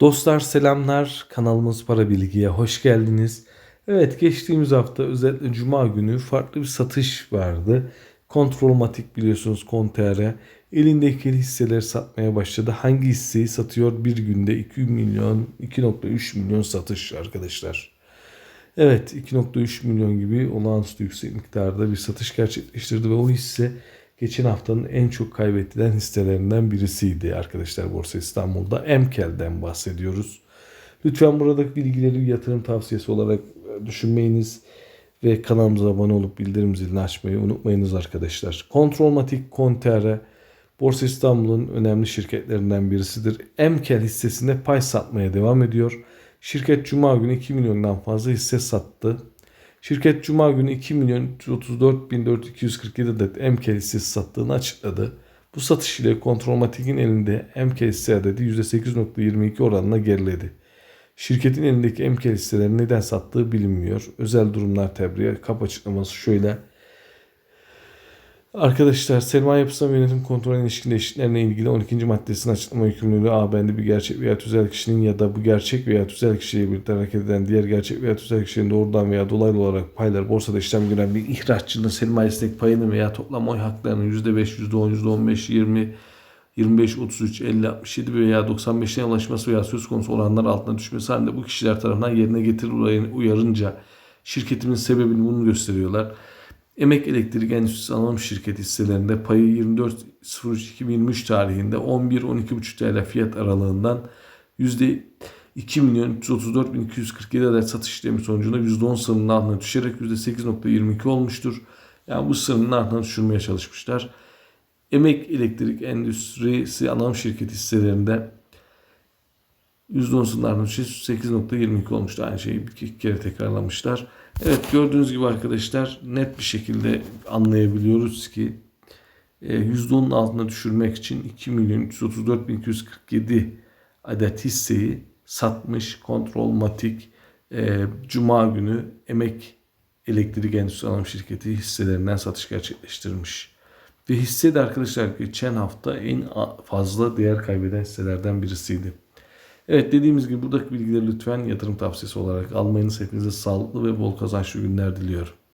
Dostlar selamlar. Kanalımız Para Bilgi'ye hoş geldiniz. Evet geçtiğimiz hafta özellikle Cuma günü farklı bir satış vardı. Kontrolmatik biliyorsunuz Kontere elindeki hisseleri satmaya başladı. Hangi hisseyi satıyor? Bir günde 2 milyon 2.3 milyon satış arkadaşlar. Evet 2.3 milyon gibi olağanüstü yüksek miktarda bir satış gerçekleştirdi ve o hisse geçen haftanın en çok kaybettiren hisselerinden birisiydi arkadaşlar Borsa İstanbul'da. Emkel'den bahsediyoruz. Lütfen buradaki bilgileri yatırım tavsiyesi olarak e, düşünmeyiniz ve kanalımıza abone olup bildirim zilini açmayı unutmayınız arkadaşlar. Kontrolmatik Kontere Borsa İstanbul'un önemli şirketlerinden birisidir. Emkel hissesinde pay satmaya devam ediyor. Şirket Cuma günü 2 milyondan fazla hisse sattı. Şirket Cuma günü 2 milyon 34.447 adet Emkel hissesi sattığını açıkladı. Bu satış ile Kontrolmatik'in elinde Emkel hisse adedi %8.22 oranına geriledi. Şirketin elindeki Emkel hisseleri neden sattığı bilinmiyor. Özel durumlar tebriği kap açıklaması şöyle. Arkadaşlar sermaye yapısına ve yönetim kontrolü ilişkin değişikliklerine ilgili 12. maddesinin açıklama yükümlülüğü A bir gerçek veya tüzel kişinin ya da bu gerçek veya tüzel kişiyle birlikte hareket eden diğer gerçek veya tüzel kişinin doğrudan veya dolaylı olarak paylar borsada işlem gören bir ihraççının sermayesindeki payını veya toplam oy haklarının %5, %10, %15, 20, 25, 33, 50, 67 veya 95'ten ulaşması veya söz konusu oranlar altına düşmesi halinde bu kişiler tarafından yerine getirilir uyarınca şirketimin sebebini bunu gösteriyorlar. Emek Elektrik Endüstrisi Anonim Şirketi hisselerinde payı 24.03.2023 tarihinde 11-12.5 TL fiyat aralığından %2 milyon 334 bin 247 adet satış işlemi sonucunda %10 sınırının altına düşerek %8.22 olmuştur. Yani bu sınırın altına düşürmeye çalışmışlar. Emek Elektrik Endüstrisi Anonim Şirketi hisselerinde %10 sınırlarının düşüşü 8.22 olmuştu. Aynı şeyi iki kere tekrarlamışlar. Evet gördüğünüz gibi arkadaşlar net bir şekilde anlayabiliyoruz ki %10'un altına düşürmek için 2 milyon 334 bin 247 adet hisseyi satmış kontrolmatik e, Cuma günü emek elektrik endüstri anonim şirketi hisselerinden satış gerçekleştirmiş. Ve hisse de arkadaşlar geçen hafta en fazla değer kaybeden hisselerden birisiydi. Evet dediğimiz gibi buradaki bilgileri lütfen yatırım tavsiyesi olarak almayınız. Hepinize sağlıklı ve bol kazançlı günler diliyorum.